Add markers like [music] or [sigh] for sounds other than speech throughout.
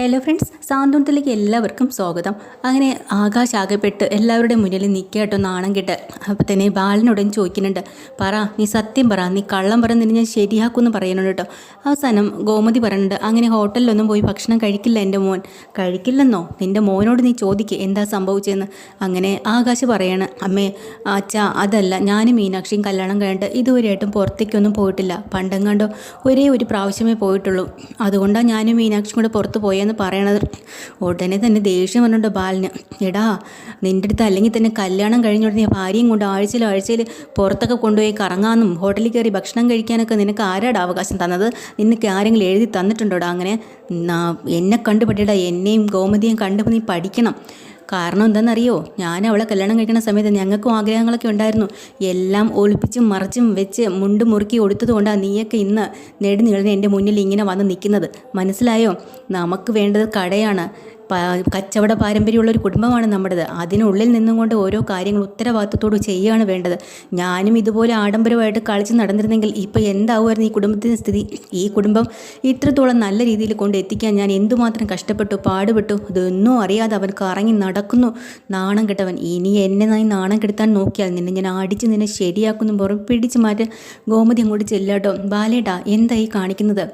Hello friends സാന്ത്വനത്തിലേക്ക് എല്ലാവർക്കും സ്വാഗതം. അങ്ങനെ ആകാശ് ആകെപ്പെട്ട് എല്ലാവരുടെയും മുന്നിൽ നിൽക്കട്ടോ നാണം കിട്ട്. അപ്പോൾ തന്നെ ബാലനോടും ചോദിക്കുന്നുണ്ട് പറ നീ സത്യം പറ നീ കള്ളം പറ നിന്നെ ഞാൻ ശരിയാക്കുമെന്ന് പറയുന്നുണ്ട് കേട്ടോ. അവസാനം ഗോമതി പറയുന്നുണ്ട് അങ്ങനെ ഹോട്ടലിലൊന്നും പോയി ഭക്ഷണം കഴിക്കില്ല എന്റെ മോൻ. കഴിക്കില്ലെന്നോ? നിന്റെ മോനോട് നീ ചോദിക്കുക എന്താ സംഭവിച്ചതെന്ന് അങ്ങനെ ആകാശ് പറയാണ് അമ്മേ അച്ഛാ അതല്ല ഞാനും മീനാക്ഷിയും കല്യാണം കഴിഞ്ഞിട്ട് ഇതുവരെയായിട്ടും പുറത്തേക്കൊന്നും പോയിട്ടില്ല. പണ്ടെങ്ങാണ്ടോ ഒരേ ഒരു പ്രാവശ്യമേ പോയിട്ടുള്ളൂ. അതുകൊണ്ടാണ് ഞാനും മീനാക്ഷിയും കൂടെ പുറത്ത് പോയെന്ന് പറയണത്. ഉടനെ തന്നെ ദേഷ്യം വന്നിട്ടുണ്ട് ബാലിന്. എടാ നിന്റെ അടുത്ത് അല്ലെങ്കിൽ തന്നെ കല്യാണം കഴിഞ്ഞ ഉടനെ ഭാര്യയും കൊണ്ട് ആഴ്ചയിൽ ആഴ്ചയിൽ പുറത്തൊക്കെ കൊണ്ടുപോയി കറങ്ങാനും ഹോട്ടലിൽ കയറി ഭക്ഷണം കഴിക്കാനൊക്കെ നിനക്ക് ആരാടാ അവകാശം തന്നത്? നിനക്ക് ആരെങ്കിലും എഴുതി തന്നിട്ടുണ്ടോടാ അങ്ങനെ? എന്നെ കണ്ടുപറ്റിടാ എന്നെയും ഗോമതിയും കണ്ടു നീ പഠിക്കണം. കാരണം എന്താണെന്നറിയോ? ഞാൻ അവളെ കല്യാണം കഴിക്കുന്ന സമയത്ത് ഞങ്ങൾക്കും ആഗ്രഹങ്ങളൊക്കെ ഉണ്ടായിരുന്നു. എല്ലാം ഒളിപ്പിച്ചും മറച്ചും വെച്ച് മുണ്ട് മുറുക്കി കൊടുത്തതുകൊണ്ടാണ് നീയൊക്കെ ഇന്ന് നെടുനീളനെ എന്റെ മുന്നിൽ ഇങ്ങനെ വന്ന് നിൽക്കുന്നത്. മനസ്സിലായോ? നമുക്ക് വേണ്ടത് കടയാണ്. കച്ചവട പാരമ്പര്യമുള്ള ഒരു കുടുംബമാണ് നമ്മുടേത്. അതിനുള്ളിൽ നിന്നും കൊണ്ട് ഓരോ കാര്യങ്ങൾ ഉത്തരവാദിത്തത്തോട് ചെയ്യുകയാണ് വേണ്ടത്. ഞാനും ഇതുപോലെ ആഡംബരമായിട്ട് കളിച്ച് നടന്നിരുന്നെങ്കിൽ ഇപ്പോൾ എന്താവുമായിരുന്നു ഈ കുടുംബത്തിന്റെ സ്ഥിതി? ഈ കുടുംബം ഇത്രത്തോളം നല്ല രീതിയിൽ കൊണ്ട് എത്തിക്കാൻ ഞാൻ എന്തുമാത്രം കഷ്ടപ്പെട്ടു പാടുപെട്ടു ഇതൊന്നും അറിയാതെ അവൻ കറങ്ങി നടക്കുന്നു. നാണം കെട്ടവൻ. ഇനി എന്നെ നായി നാണം കെടുത്താൻ നോക്കിയാൽ നിന്നെ ഞാൻ അടിച്ച് നിന്നെ ശരിയാക്കുന്നു പുറം പിടിച്ച് മാറ്റി. ഗോമതി അങ്ങോട്ട് ചെല്ലാട്ടോ ബാലേട്ടാ എന്തായി കാണിക്കുന്നത്?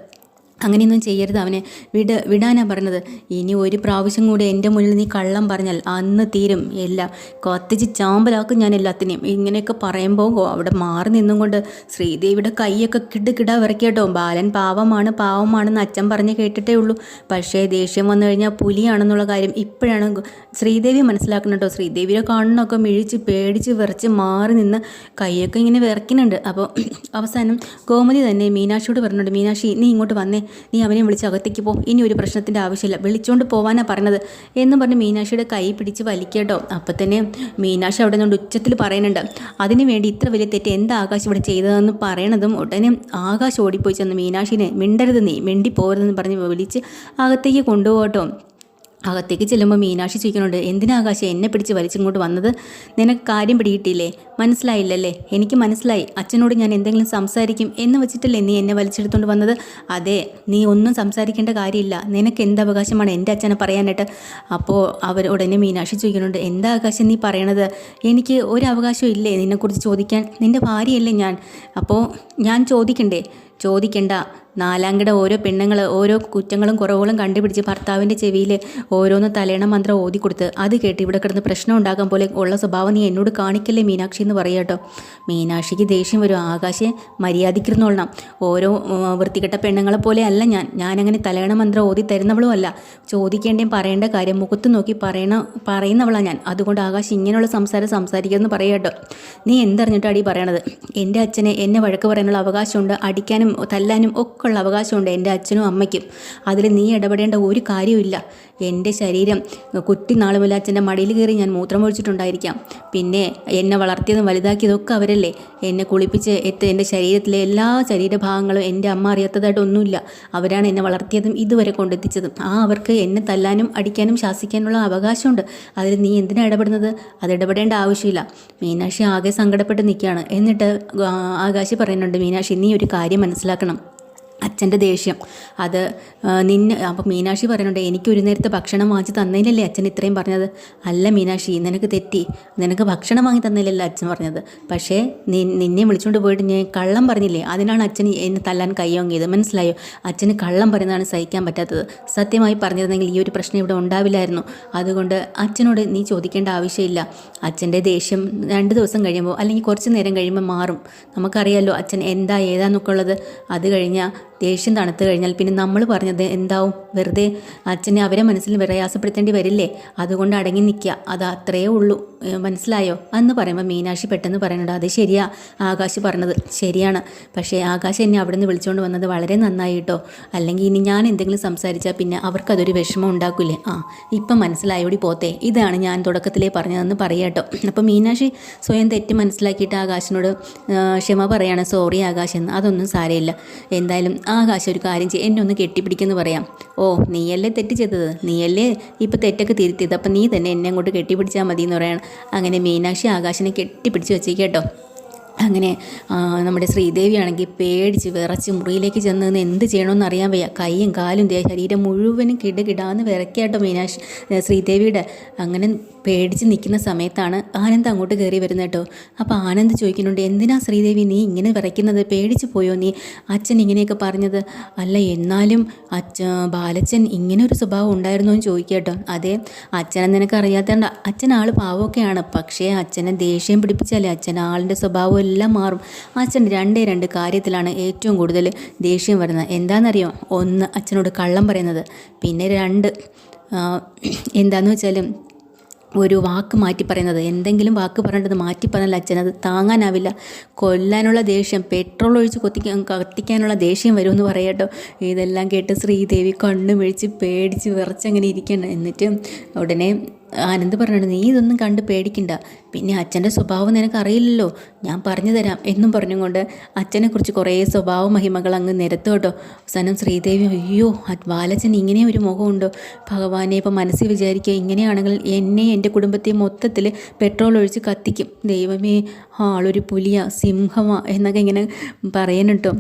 അങ്ങനെയൊന്നും ചെയ്യരുത് അവനെ. വിട വിടാനാണ് പറഞ്ഞത്. ഇനി ഒരു പ്രാവശ്യം കൂടി എന്റെ മുന്നിൽ നീ കള്ളം പറഞ്ഞാൽ അന്ന് തീരും എല്ലാം. കത്തിച്ച് ചാമ്പലാക്കും ഞാൻ എല്ലാത്തിനെയും. ഇങ്ങനെയൊക്കെ പറയുമ്പോൾ അവിടെ മാറി നിന്നും കൊണ്ട് ശ്രീദേവിയുടെ കൈയൊക്കെ കിട് വിറക്കിയട്ടോ ബാലൻ പാവമാണ് പാവമാണെന്ന് അച്ഛൻ പറഞ്ഞ് കേട്ടിട്ടേ ഉള്ളൂ. പക്ഷേ ദേഷ്യം വന്നു കഴിഞ്ഞാൽ പുലിയാണെന്നുള്ള കാര്യം ഇപ്പോഴാണ് ശ്രീദേവി മനസ്സിലാക്കുന്നത് കേട്ടോ. ശ്രീദേവിയുടെ കണ്ണൊക്കെ മിഴിച്ച് പേടിച്ച് വിറച്ച് മാറി നിന്ന് കൈയൊക്കെ ഇങ്ങനെ വിറക്കുന്നുണ്ട് അപ്പോൾ [clears throat] അവസാനം ഗോമതി തന്നെ മീനാക്ഷിയോട് പറഞ്ഞിട്ടുണ്ട് മീനാക്ഷി നീ ഇങ്ങോട്ട് വന്നേ. നീ അവനെ വിളിച്ച് അകത്തേക്ക് പോ. ഇനി ഒരു പ്രശ്നത്തിന്റെ ആവശ്യമില്ല. വിളിച്ചുകൊണ്ട് പോവാനാ പറഞ്ഞത്. എന്ന് പറഞ്ഞ് മീനാക്ഷിയുടെ കൈ പിടിച്ച് വലിക്കട്ടോ. അപ്പം തന്നെ മീനാക്ഷി അവിടെ നിന്നുകൊണ്ട് ഉച്ചത്തിൽ പറയുന്നുണ്ട്. അതിനു വേണ്ടി ഇത്ര വലിയ തെറ്റ് എന്താ ആകാശ് ഇവിടെ ചെയ്തതെന്ന് പറയണതും ഉടനെ ആകാശ് ഓടിപ്പോയി ചെന്ന് മീനാക്ഷിനെ മിണ്ടരുത് നീ. മിണ്ടി പോകരുതെന്ന് പറഞ്ഞ് വിളിച്ച് അകത്തേക്ക് കൊണ്ടുപോകട്ടോ. അകത്തേക്ക് ചെല്ലുമ്പോൾ മീനാക്ഷി ചോദിക്കുന്നുണ്ട് എന്തിനാ ആകാശം എന്നെ പിടിച്ച് വലിച്ചിങ്ങോട്ട് വന്നത്? നിനക്ക് കാര്യം പിടിയിട്ടില്ലേ? മനസ്സിലായില്ലല്ലേ? എനിക്ക് മനസ്സിലായി. അച്ഛനോട് ഞാൻ എന്തെങ്കിലും സംസാരിക്കും എന്ന് വെച്ചിട്ടല്ലേ നീ എന്നെ വലിച്ചെടുത്തുകൊണ്ട് വന്നത്? അതെ നീ ഒന്നും സംസാരിക്കേണ്ട കാര്യമില്ല. നിനക്ക് എന്ത് അവകാശമാണ് എന്റെ അച്ഛനെ പറയാനായിട്ട്? അപ്പോൾ അവർ ഉടനെ മീനാക്ഷി ചോദിക്കുന്നുണ്ട് എന്താ ആകാശം നീ പറയണത്? എനിക്ക് ഒരു അവകാശവും ഇല്ലേ നിന്നെക്കുറിച്ച് ചോദിക്കാൻ? നിന്റെ ഭാര്യയല്ലേ ഞാൻ? അപ്പോൾ ഞാൻ ചോദിക്കണ്ടേ ചോദിക്കണ്ട. നാലാങ്കിട ഓരോ പെണ്ണുങ്ങൾ ഓരോ കുറ്റങ്ങളും കുറവുകളും കണ്ടുപിടിച്ച് ഭർത്താവിന്റെ ചെവിയിൽ ഓരോന്ന് തലേണ മന്ത്രം ഓതിക്കൊടുത്ത് അത് കേട്ട് ഇവിടെ കിടന്ന് പ്രശ്നം ഉണ്ടാക്കാൻ പോലെ ഉള്ള സ്വഭാവം നീ എന്നോട് കാണിക്കല്ലേ മീനാക്ഷി എന്ന് പറയാട്ടോ മീനാക്ഷിക്ക് ദേഷ്യം വരും. ആകാശെ മര്യാദയ്ക്കിരുന്നോളണം. ഓരോ വൃത്തികെട്ട പെണ്ണുങ്ങളെ പോലെ അല്ല ഞാൻ. ഞാനങ്ങനെ തലേണ മന്ത്രം ഓതി തരുന്നവളും അല്ല. ചോദിക്കേണ്ടേം പറയേണ്ട കാര്യം മുഖത്ത് നോക്കി പറയണ പറയുന്നവളാണ് ഞാൻ. അതുകൊണ്ട് ആകാശ് ഇങ്ങനെയുള്ള സംസാരം സംസാരിക്കുമെന്ന് കേട്ടോ. നീ എന്തറിഞ്ഞിട്ടാണ് അടി പറയണത്? എന്റെ അച്ഛനെ എന്നെ വഴക്ക് പറയാനുള്ള അവകാശമുണ്ട്. അടിക്കാനും തല്ലാനും ഒക്കെ ഉള്ള അവകാശമുണ്ട് എന്റെ അച്ഛനും അമ്മയ്ക്കും. അതിൽ നീ ഇടപെടേണ്ട ഒരു കാര്യമില്ല എന്റെ ശരീരം കുട്ടി അച്ഛന്റെ മടിയിൽ കയറി ഞാൻ മൂത്രമൊഴിച്ചിട്ടുണ്ടായിരിക്കാം പിന്നെ എന്നെ വളർത്തിയതും വലുതാക്കിയതൊക്കെ അവരല്ലേ? എന്നെ കുളിപ്പിച്ച് എത്ത് എന്റെ ശരീരത്തിലെ എല്ലാ ശരീരഭാഗങ്ങളും എന്റെ അമ്മ അറിയാത്തതായിട്ടൊന്നുമില്ല അവരാണ് എന്നെ വളർത്തിയതും ഇതുവരെ കൊണ്ടെത്തിച്ചതും. ആ അവർക്ക് എന്നെ തല്ലാനും അടിക്കാനും ശാസിക്കാനുള്ള അവകാശമുണ്ട്. അതിൽ നീ എന്തിനാ ഇടപെടുന്നത്? അത് ഇടപെടേണ്ട ആവശ്യമില്ല. മീനാക്ഷി ആകെ സങ്കടപ്പെട്ട് നിൽക്കുകയാണ്. എന്നിട്ട് ആകാശി പറയുന്നുണ്ട് മീനാക്ഷി നീ ഒരു കാര്യം മനസ്സിലാക്കണം. അച്ഛന്റെ ദേഷ്യം. അത് നിന്ന് നിന്നെ അപ്പം മീനാക്ഷി പറയുന്നുണ്ട് എനിക്ക് ഒരു നേരത്തെ ഭക്ഷണം വാങ്ങിച്ച് തന്നതിലല്ലേ അച്ഛൻ ഇത്രയും പറഞ്ഞത്? അല്ല മീനാക്ഷി നിനക്ക് തെറ്റി. നിനക്ക് ഭക്ഷണം വാങ്ങി തന്നതിലല്ല അച്ഛൻ പറഞ്ഞത്. പക്ഷേ നിന്നെ വിളിച്ചുകൊണ്ട് പോയിട്ട് ഞാൻ കള്ളം പറഞ്ഞില്ലേ? അതിനാണ് അച്ഛൻ എന്നെ തല്ലാൻ കയ്യോങ്ങിയത്. മനസ്സിലായോ? അച്ഛന് കള്ളം പറയുന്നതാണ് സഹിക്കാൻ പറ്റാത്തത്. സത്യമായി പറഞ്ഞിരുന്നെങ്കിൽ ഈ ഒരു പ്രശ്നം ഇവിടെ ഉണ്ടാവില്ലായിരുന്നു. അതുകൊണ്ട് അച്ഛനോട് നീ ചോദിക്കേണ്ട ആവശ്യമില്ല. അച്ഛന്റെ ദേഷ്യം രണ്ട് ദിവസം കഴിയുമ്പോൾ അല്ലെങ്കിൽ കുറച്ച് നേരം കഴിയുമ്പോൾ മാറും. നമുക്കറിയാലോ അച്ഛൻ എന്താ ഏതാന്നൊക്കെ ഉള്ളത്. അത് കഴിഞ്ഞാൽ ദേഷ്യം തണുത്തു കഴിഞ്ഞാൽ പിന്നെ നമ്മൾ പറഞ്ഞത് എന്താവും? വെറുതെ അച്ഛനെ അവരെ മനസ്സിൽ പ്രയാസപ്പെടുത്തേണ്ടി വരില്ലേ? അതുകൊണ്ട് അടങ്ങി നിൽക്കുക. അത് അത്രയേ ഉള്ളൂ. മനസ്സിലായോ? എന്ന് പറയുമ്പോൾ മീനാക്ഷി പെട്ടെന്ന് പറയുന്നുണ്ട് അത് ശരിയാ ആകാശ് പറഞ്ഞത് ശരിയാണ്. പക്ഷേ ആകാശ് എന്നെ അവിടെ നിന്ന് വിളിച്ചുകൊണ്ട് വന്നത് വളരെ നന്നായി കേട്ടോ അല്ലെങ്കിൽ ഇനി ഞാൻ എന്തെങ്കിലും സംസാരിച്ചാൽ പിന്നെ അവർക്കതൊരു വിഷമം ഉണ്ടാക്കില്ലേ ആ ഇപ്പം മനസ്സിലായോടി പോത്തേ. ഇതാണ് ഞാൻ തുടക്കത്തിലേ പറഞ്ഞതെന്ന് പറയാട്ടോ അപ്പോൾ മീനാക്ഷി സ്വയം തെറ്റ് മനസ്സിലാക്കിയിട്ട് ആകാശിനോട് ക്ഷമ പറയാണ്. സോറി ആകാശ് എന്ന്. അതൊന്നും സാരമില്ല. എന്തായാലും ആകാശം ഒരു കാര്യം ചെയ്യും എന്നെ ഒന്ന് കെട്ടിപ്പിടിക്കുന്നു പറയാം. ഓ നീയല്ലേ തെറ്റ് ചെയ്തത്? നീയല്ലേ ഇപ്പം തെറ്റൊക്കെ തിരുത്തിയത്? അപ്പം നീ തന്നെ എന്നെ അങ്ങോട്ട് കെട്ടിപ്പിടിച്ചാൽ മതി എന്ന് പറയണം. അങ്ങനെ മീനാക്ഷി ആകാശിനെ കെട്ടിപ്പിടിച്ച് വെച്ചേക്ക് കേട്ടോ. അങ്ങനെ നമ്മുടെ ശ്രീദേവിയാണെങ്കിൽ പേടിച്ച് വിറച്ച് മുറിയിലേക്ക് ചെന്ന് നിന്ന് എന്ത് ചെയ്യണമെന്ന് അറിയാൻ വയ്യ. കൈയും കാലും ദേ ശരീരം മുഴുവനും കിടുകിടാന്ന് വിറക്കാട്ടോ മീനാക്ഷി ശ്രീദേവിയുടെ. അങ്ങനെ പേടിച്ച് നിൽക്കുന്ന സമയത്താണ് ആനന്ദ് അങ്ങോട്ട് കയറി വരുന്നത് കേട്ടോ. അപ്പോൾ ആനന്ദ് ചോദിക്കുന്നുണ്ട് എന്തിനാ ശ്രീദേവി നീ ഇങ്ങനെ വിറയ്ക്കുന്നത്? പേടിച്ച് പോയോ നീ? അച്ഛൻ ഇങ്ങനെയൊക്കെ പറഞ്ഞത് അല്ല എന്നാലും അച്ഛ ബാലച്ചൻ ഇങ്ങനെ ഒരു സ്വഭാവം ഉണ്ടായിരുന്നു എന്ന് ചോദിക്കുക കേട്ടോ. അതെ അച്ഛനെ നിനക്ക് അറിയാത്തണ്ട. അച്ഛൻ ആൾ പാവമൊക്കെയാണ് പക്ഷേ അച്ഛനെ ദേഷ്യം പിടിപ്പിച്ചാലേ അച്ഛൻ ആളിന്റെ സ്വഭാവം എല്ലാം മാറും. അച്ഛൻ രണ്ടേ രണ്ട് കാര്യത്തിലാണ് ഏറ്റവും കൂടുതൽ ദേഷ്യം വരുന്നത്. എന്താണെന്നറിയോ? ഒന്ന് അച്ഛനോട് കള്ളം പറയുന്നത്. പിന്നെ രണ്ട് എന്താണെന്ന് വെച്ചാൽ ഒരു വാക്ക് മാറ്റി പറയുന്നത്. എന്തെങ്കിലും വാക്ക് പറഞ്ഞിട്ട് മാറ്റി പറഞ്ഞാൽ അച്ഛനത് താങ്ങാനാവില്ല. കൊല്ലാനുള്ള ദേഷ്യം പെട്രോൾ ഒഴിച്ച് കൊത്തിക്കാൻ കത്തിക്കാനുള്ള ദേഷ്യം വരുമെന്ന് പറയട്ടോ ഇതെല്ലാം കേട്ട് ശ്രീദേവി കണ്ണു മിഴിച്ച് പേടിച്ച് വിറച്ചങ്ങനെ ഇരിക്കണം എന്നിട്ട് ഉടനെ ആനന്ദ് പറഞ്ഞു നീ ഇതൊന്നും കണ്ട് പേടിക്കണ്ട. പിന്നെ അച്ഛന്റെ സ്വഭാവം നിനക്കറിയില്ലല്ലോ. ഞാൻ പറഞ്ഞു തരാം എന്നും പറഞ്ഞുകൊണ്ട് അച്ഛനെക്കുറിച്ച് കുറേ സ്വഭാവ മഹിമകൾ അങ്ങ് നിരത്തു കേട്ടോ. ശ്രീദേവി അയ്യോ ബാലച്ചൻ ഇങ്ങനെ ഒരു മുഖമുണ്ടോ? ഭഗവാനെ ഇപ്പം മനസ്സിൽ വിചാരിക്കുക ഇങ്ങനെയാണെങ്കിൽ എന്നെ എന്റെ കുടുംബത്തെ മൊത്തത്തിൽ പെട്രോൾ ഒഴിച്ച് കത്തിക്കും. ദൈവമേ ആളൊരു പുലിയ സിംഹമാ എന്നൊക്കെ ഇങ്ങനെ പറയാനിട്ടോ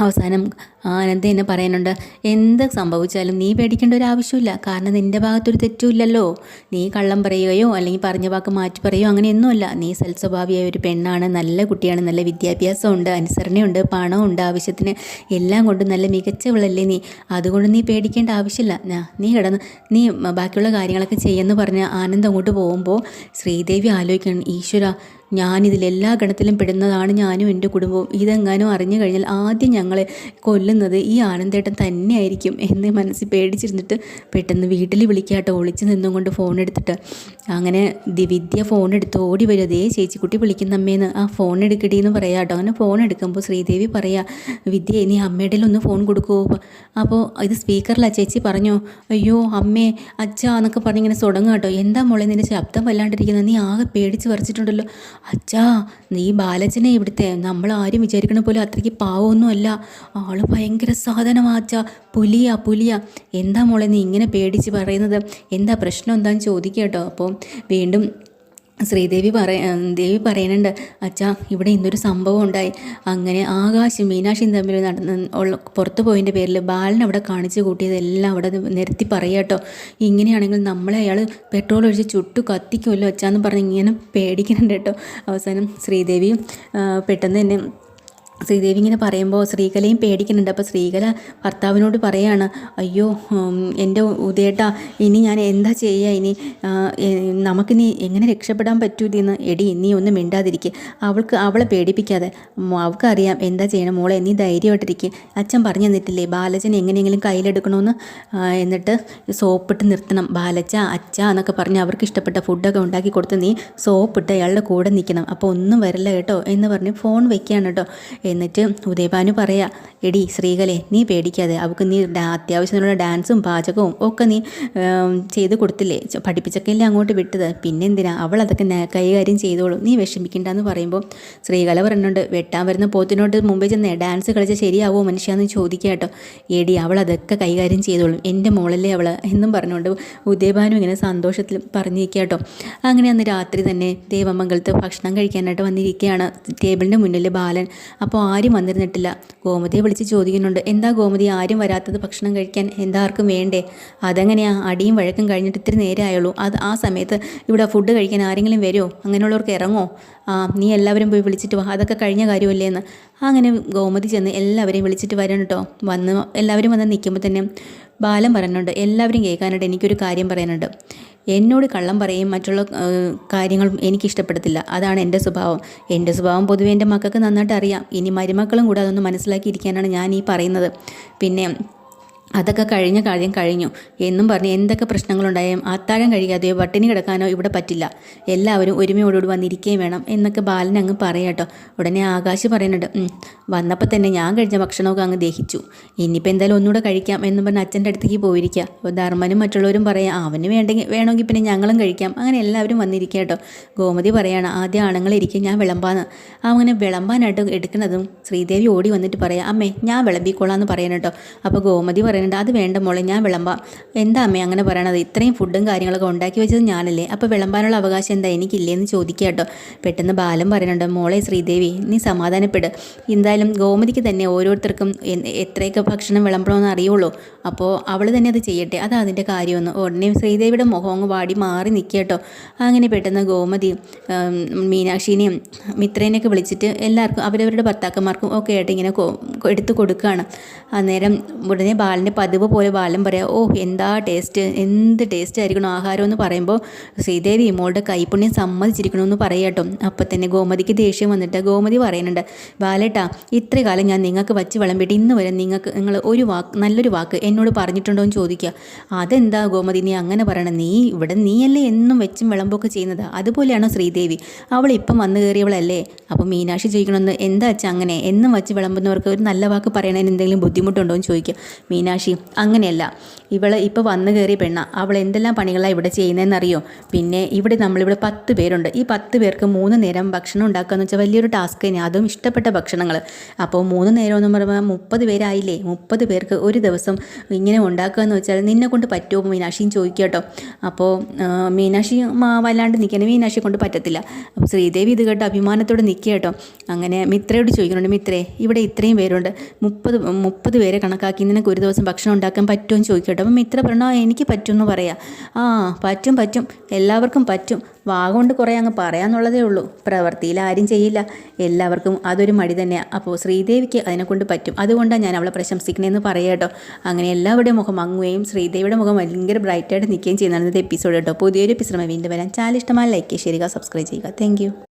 അവസാനം ആനന്ദ് എന്നെ പറയാനുണ്ട്. എന്ത് സംഭവിച്ചാലും നീ പേടിക്കേണ്ട ഒരു ആവശ്യമില്ല. കാരണം നിന്റെ ഭാഗത്തൊരു തെറ്റുമില്ലല്ലോ. നീ കള്ളം പറയുകയോ അല്ലെങ്കിൽ പറഞ്ഞ വാക്ക് മാറ്റി പറയുകയോ അങ്ങനെയൊന്നുമല്ല. നീ സൽസ്വഭാവിയായ ഒരു പെണ്ണാണ്. നല്ല കുട്ടിയാണ്. നല്ല വിദ്യാഭ്യാസമുണ്ട്. അനുസരണയുണ്ട്. പണമുണ്ട് ആവശ്യത്തിന് എല്ലാം കൊണ്ടും നല്ല മികച്ചവളല്ലേ നീ. അതുകൊണ്ട് നീ പേടിക്കേണ്ട ആവശ്യമില്ല. നീ കിടന്ന് നീ ബാക്കിയുള്ള കാര്യങ്ങളൊക്കെ ചെയ്യുമെന്ന് പറഞ്ഞ് ആനന്ദ് അങ്ങോട്ട് പോകുമ്പോൾ ശ്രീദേവി ആലോചിക്കണം ഈശ്വര ഞാനിതിൽ എല്ലാ ഗണത്തിലും പെടുന്നതാണ് ഞാനും എന്റെ കുടുംബവും. ഇതെങ്ങാനും അറിഞ്ഞു കഴിഞ്ഞാൽ ആദ്യം ഞങ്ങളെ കൊല്ലുന്നത് ഈ ആനന്ദേട്ടൻ തന്നെയായിരിക്കും എന്ന് മനസ്സിൽ പേടിച്ചിരുന്നിട്ട് പെട്ടെന്ന് വീട്ടിൽ വിളിക്കാട്ടോ ഒളിച്ച് നിന്നും കൊണ്ട് ഫോൺ എടുത്തിട്ട്. അങ്ങനെ ദിവിദ്യ ഫോൺ എടുത്ത് ഓടി വരും. അതേ ചേച്ചിക്കുട്ടി വിളിക്കുന്ന അമ്മേന്ന്. ആ ഫോൺ എടുക്കടി എന്ന് പറയാം കേട്ടോ. അങ്ങനെ ഫോൺ എടുക്കുമ്പോൾ ശ്രീദേവി പറയാ വിദ്യ ഇനി അമ്മയുടെ ഒന്ന് ഫോൺ കൊടുക്കുമോ അപ്പോൾ ഇത് സ്പീക്കറിലാ ചേച്ചി പറഞ്ഞു അയ്യോ അമ്മേ അച്ഛാ എന്നൊക്കെ പറഞ്ഞിങ്ങനെ തുടങ്ങുക കേട്ടോ. എന്താ മോളെ നിന്റെ ശബ്ദം വല്ലാണ്ടിരിക്കുന്നത്? നീ ആകെ പേടിച്ച് വരച്ചിട്ടുണ്ടല്ലോ അച്ഛാ നീ ബാലച്ചനെ ഇവിടുത്തെ. നമ്മൾ ആരും വിചാരിക്കണ പോലെ അത്രയ്ക്ക് പാവമൊന്നുമല്ല. ആൾ ഭയങ്കര സാധനമാ അച്ഛാ. പുലിയാ പുലിയാ. എന്താ മോളെ നീ ഇങ്ങനെ പേടിച്ച് പറയുന്നത്? എന്താ പ്രശ്നം എന്താന്ന് ചോദിക്കേട്ടോ അപ്പോൾ വീണ്ടും ശ്രീദേവി പറയ ദേവി പറയുന്നുണ്ട് അച്ഛാ ഇവിടെ ഇന്നൊരു സംഭവം ഉണ്ടായി. അങ്ങനെ ആകാശും മീനാക്ഷിയും തമ്മിൽ നടന്ന് ഉള്ള പുറത്തു പോയതിന്റെ പേരിൽ ബാലൻ അവിടെ കാണിച്ചു കൂട്ടിയതെല്ലാം അവിടെ നിരത്തി പറയാട്ടോ ഇങ്ങനെയാണെങ്കിൽ നമ്മളെ അയാൾ പെട്രോൾ ഒഴിച്ച് ചുട്ടു കത്തിക്കുമല്ലോ അച്ഛാന്ന് പറഞ്ഞ് ഇങ്ങനെ പേടിക്കുന്നുണ്ട് കേട്ടോ. അവസാനം ശ്രീദേവിയും പെട്ടെന്ന് തന്നെ ശ്രീദേവി ഇങ്ങനെ പറയുമ്പോൾ ശ്രീകലയും പേടിക്കുന്നുണ്ട്. അപ്പോൾ ശ്രീകല ഭർത്താവിനോട് പറയാണ് അയ്യോ എന്റെ ഉദയേട്ട ഇനി ഞാൻ എന്താ ചെയ്യുക? ഇനി നമുക്കിനി എങ്ങനെ രക്ഷപ്പെടാൻ പറ്റൂ പറ്റൂലെന്ന്? എടി നീ ഒന്നും മിണ്ടാതിരിക്കുക അവൾക്ക് അവളെ പേടിപ്പിക്കാതെ. അവൾക്കറിയാം എന്താ ചെയ്യണം. മോളെ നീ ധൈര്യമായിട്ടിരിക്കുക അച്ഛൻ പറഞ്ഞു തന്നിട്ടില്ലേ ബാലച്ചൻ എങ്ങനെയെങ്കിലും കയ്യിലെടുക്കണമെന്ന് എന്നിട്ട് സോപ്പിട്ട് നിർത്തണം. ബാലച്ച അച്ഛ എന്നൊക്കെ പറഞ്ഞ് അവർക്ക് ഇഷ്ടപ്പെട്ട ഫുഡൊക്കെ ഉണ്ടാക്കി കൊടുത്ത് നീ സോപ്പിട്ട് അയാളുടെ കൂടെ നിൽക്കണം. അപ്പോൾ ഒന്നും വരില്ല കേട്ടോ എന്ന് പറഞ്ഞ് ഫോൺ വെക്കുകയാണ് കേട്ടോ. എന്നിട്ട് ഉദയഭാനു പറയാ എടി ശ്രീകലെ നീ പേടിക്കാതെ അവൾക്ക് നീ അത്യാവശ്യത്തിനുള്ള ഡാൻസും പാചകവും ഒക്കെ നീ ചെയ്ത് കൊടുത്തില്ലേ? പഠിപ്പിച്ചൊക്കെയല്ലേ അങ്ങോട്ട് വിട്ടത്? പിന്നെ എന്തിനാ? അവൾ അതൊക്കെ കൈകാര്യം ചെയ്തോളും. നീ വിഷമിക്കണ്ടെന്ന് പറയുമ്പോൾ ശ്രീകല പറഞ്ഞുണ്ട് വെട്ടാൻ വരുന്ന പോത്തിനോട് മുമ്പേ ചെന്നേ ഡാൻസ് കളിച്ചാൽ ശരിയാവോ മനുഷ്യാന്ന് ചോദിക്കുക കേട്ടോ. എടി അവൾ അതൊക്കെ കൈകാര്യം ചെയ്തോളും. എന്റെ മോളല്ലേ അവൾ എന്നും പറഞ്ഞുകൊണ്ട് ഉദയഭാനു ഇങ്ങനെ സന്തോഷത്തിൽ പറഞ്ഞിരിക്കുക കേട്ടോ. അങ്ങനെ അന്ന് രാത്രി തന്നെ ദേവമംഗലത്ത് ഭക്ഷണം കഴിക്കാനായിട്ട് വന്നിരിക്കുകയാണ് ടേബിളിന്റെ മുന്നിൽ ബാലൻ. അപ്പോൾ ആരും വന്നിരുന്നിട്ടില്ല. ഗോമതിയെ വിളിച്ച് ചോദിക്കുന്നുണ്ട് എന്താ ഗോമതി ആരും വരാത്തത് ഭക്ഷണം കഴിക്കാൻ എന്താ ആർക്കും വേണ്ടേ? അതെങ്ങനെയാ? അടിയും വഴക്കും കഴിഞ്ഞിട്ട് ഇത്തിരി നേരെ ആയുള്ളൂ. അത് ആ സമയത്ത് ഇവിടെ ഫുഡ് കഴിക്കാൻ ആരെങ്കിലും വരുമോ അങ്ങനെയുള്ളവർക്ക് ഇറങ്ങോ ആ നീ എല്ലാവരും പോയി വിളിച്ചിട്ട് വാ. അതൊക്കെ കഴിഞ്ഞ കാര്യമല്ലേ എന്ന് അങ്ങനെ ഗോമതി ചെന്ന് എല്ലാവരെയും വിളിച്ചിട്ട് വരണം കേട്ടോ വന്ന് എല്ലാവരും വന്ന് നിൽക്കുമ്പോൾ തന്നെ ബാലം പറയുന്നുണ്ട് എല്ലാവരും കേൾക്കാനായിട്ട് എനിക്കൊരു കാര്യം പറയാനുണ്ട്. എന്നോട് കള്ളം പറയും മറ്റുള്ള കാര്യങ്ങൾ എനിക്കിഷ്ടപ്പെടത്തില്ല. അതാണ് എന്റെ സ്വഭാവം. എന്റെ സ്വഭാവം പൊതുവേ എന്റെ മക്കൾക്ക് നന്നായിട്ട് അറിയാം. ഇനി മരുമക്കളും കൂടെ അതൊന്ന് മനസ്സിലാക്കിയിരിക്കാനാണ് ഞാൻ ഈ പറയുന്നത്. പിന്നെ അതൊക്കെ കഴിഞ്ഞ കാര്യം കഴിഞ്ഞു. എന്നും പറഞ്ഞ് എന്തൊക്കെ പ്രശ്നങ്ങളുണ്ടായാലും അത്താഴം കഴിക്കാതെയോ പട്ടിണി കിടക്കാനോ ഇവിടെ പറ്റില്ല. എല്ലാവരും ഒരുമയോടുകൂടി വന്നിരിക്കുകയും വേണം എന്നൊക്കെ ബാലൻ അങ്ങ് പറയാട്ടോ ഉടനെ ആകാശ് പറയുന്നുണ്ട് വന്നപ്പോൾ തന്നെ ഞാൻ കഴിഞ്ഞ ഭക്ഷണമൊക്കെ അങ്ങ് ദഹിച്ചു. ഇനിയിപ്പോൾ എന്തായാലും ഒന്നുകൂടെ കഴിക്കാം എന്നും പറഞ്ഞ് അച്ഛന്റെ അടുത്തേക്ക് പോയിരിക്കുക. അപ്പോൾ ധർമ്മനും മറ്റുള്ളവരും പറയാം അവന് വേണ്ടെങ്കിൽ വേണമെങ്കിൽ പിന്നെ ഞങ്ങളും കഴിക്കാം. അങ്ങനെ എല്ലാവരും വന്നിരിക്കുക കേട്ടോ. ഗോമതി പറയാണ് ആദ്യം ആണുങ്ങളിരിക്കും ഞാൻ വിളമ്പാന്ന്. അങ്ങനെ വിളമ്പാനായിട്ട് എടുക്കുന്നതും ശ്രീദേവി ഓടി വന്നിട്ട് പറയാം അമ്മേ ഞാൻ വിളമ്പിക്കോളാം എന്ന് പറയാൻ കേട്ടോ. അപ്പോൾ ഗോമതി പറയുന്നുണ്ട് പറയുന്നുണ്ട് അത് വേണ്ട മോളെ ഞാൻ വിളമ്പാം. എന്താ അമ്മേ അങ്ങനെ പറയണത്? ഇത്രയും ഫുഡും കാര്യങ്ങളൊക്കെ ഉണ്ടാക്കി വെച്ചത് ഞാനല്ലേ? അപ്പോൾ വിളമ്പാനുള്ള അവകാശം എന്താ? എനിക്കില്ലേ എന്ന് ചോദിക്കുക കേട്ടോ. പെട്ടെന്ന് ബാലം പറയുന്നുണ്ട് മോളെ ശ്രീദേവി നീ സമാധാനപ്പെട്. എന്തായാലും ഗോമതിക്ക് തന്നെ ഓരോരുത്തർക്കും എത്രയൊക്കെ ഭക്ഷണം വിളമ്പണമെന്ന് അറിയുള്ളൂ. അപ്പോൾ അവൾ തന്നെ അത് ചെയ്യട്ടെ. അത് അതിന്റെ കാര്യമൊന്നും. ഉടനെ ശ്രീദേവിയുടെ മുഖം അങ്ങ് വാടി മാറി നിൽക്കുക കേട്ടോ. അങ്ങനെ പെട്ടെന്ന് ഗോമതി മീനാക്ഷിനെയും മിത്രേനെയൊക്കെ വിളിച്ചിട്ട് എല്ലാവർക്കും അവരവരുടെ ഭർത്താക്കന്മാർക്കും ഒക്കെ ആയിട്ട് ഇങ്ങനെ എടുത്ത് കൊടുക്കുകയാണ് അന്നേരം ഉടനെ ബാലന്റെ പതിവ് പോലെ ബാലൻ പറയാം ഓ എന്താ ടേസ്റ്റ് എന്ത് ടേസ്റ്റ് ആയിരിക്കണം ആഹാരം എന്ന് പറയുമ്പോൾ ശ്രീദേവി മോളുടെ കൈപ്പുണ്യം സമ്മതിച്ചിരിക്കണമെന്ന് പറയാട്ടോ അപ്പം തന്നെ ഗോമതിക്ക് ദേഷ്യം വന്നിട്ട് ഗോമതി പറയുന്നുണ്ട് ബാലേട്ടാ ഇത്ര കാലം ഞാൻ നിങ്ങൾക്ക് വച്ച് വിളമ്പിട്ട് ഇന്ന് വരെ നിങ്ങൾക്ക് നിങ്ങൾ ഒരു വാക്ക് നല്ലൊരു വാക്ക് എന്നോട് പറഞ്ഞിട്ടുണ്ടോ എന്ന് ചോദിക്കുക അതെന്താ ഗോമതി നീ അങ്ങനെ പറയണം നീ ഇവിടെ നീയല്ലേ എന്നും വെച്ചും വിളമ്പൊക്കെ ചെയ്യുന്നത്? അതുപോലെയാണോ ശ്രീദേവി? അവൾ ഇപ്പം വന്നു കയറിയവളല്ലേ? അപ്പോൾ മീനാക്ഷി ചോദിക്കണമെന്ന് എന്താ വെച്ചാൽ അങ്ങനെ? എന്നും വച്ച് വിളമ്പുന്നവർക്ക് ഒരു നല്ല വാക്ക് പറയണതിന് എന്തെങ്കിലും ബുദ്ധിമുട്ടുണ്ടോ എന്ന് ചോദിക്കുക മീനാക്ഷി അങ്ങനെയല്ല. ഇവൾ ഇപ്പോൾ വന്നു കയറിയ പെണ്ണ. അവൾ എന്തെല്ലാം പണികളാണ് ഇവിടെ ചെയ്യുന്നതെന്നറിയോ പിന്നെ ഇവിടെ നമ്മളിവിടെ പത്ത് പേരുണ്ട്. ഈ പത്ത് പേർക്ക് മൂന്ന് നേരം ഭക്ഷണം ഉണ്ടാക്കുക എന്ന് വെച്ചാൽ വലിയൊരു ടാസ്ക് തന്നെ അതും ഇഷ്ടപ്പെട്ട ഭക്ഷണങ്ങൾ അപ്പോൾ മൂന്ന് നേരം എന്ന് പറയുമ്പോൾ മുപ്പത് പേരായില്ലേ? മുപ്പത് പേർക്ക് ഒരു ദിവസം ഇങ്ങനെ ഉണ്ടാക്കുക എന്ന് വെച്ചാൽ നിന്നെ കൊണ്ട് പറ്റുമോ മീനാക്ഷിയും ചോദിക്കുക കേട്ടോ. അപ്പോൾ മീനാക്ഷി വല്ലാണ്ട് നിൽക്കണം മീനാക്ഷി കൊണ്ട് പറ്റത്തില്ല. അപ്പോൾ ശ്രീദേവി ഇത് കേട്ടോ അഭിമാനത്തോടെ നിൽക്കുക കേട്ടോ. അങ്ങനെ മിത്രയോട് ചോദിക്കുന്നുണ്ട് മിത്രേ ഇവിടെ ഇത്രയും പേരുണ്ട്. മുപ്പത് മുപ്പത് പേരെ കണക്കാക്കി നിനക്ക് ഒരു ദിവസം ഭക്ഷണം ഉണ്ടാക്കാൻ പറ്റുമെന്ന് ചോദിക്കട്ടെ. അപ്പം മിത്ര പറഞ്ഞു എനിക്ക് എനിക്ക് പറ്റുമെന്ന് പറയാം. ആ പറ്റും പറ്റും. എല്ലാവർക്കും പറ്റും. വാഗുകൊണ്ട് കൊണ്ട് കുറേ അങ്ങ് പറയാമെന്നുള്ളതേ ഉള്ളൂ. പ്രവൃത്തിയിൽ ആരും ചെയ്യില്ല. എല്ലാവർക്കും അതൊരു മടി തന്നെയാണ് അപ്പോൾ ശ്രീദേവിക്ക് അതിനെക്കൊണ്ട് പറ്റും. അതുകൊണ്ടാണ് ഞാൻ അവളെ പ്രശംസിക്കണേന്ന് പറയാം കേട്ടോ. അങ്ങനെ എല്ലാവരുടെയും മുഖം മങ്ങുകയും ശ്രീദേവിയുടെ മുഖം ഭയങ്കര ബ്രൈറ്റായിട്ട് നിൽക്കുകയും ചെയ്യുന്നതാണ് ഇന്നത്തെ എപ്പിസോഡ് കേട്ടോ. പുതിയൊരു എപ്പിസോഡ് വീണ്ടും വരാൻ ചാനൽ ഇഷ്ടമായി ലൈക്ക് ചെയ്യുക സബ്സ്ക്രൈബ് ചെയ്യുക. താങ്ക്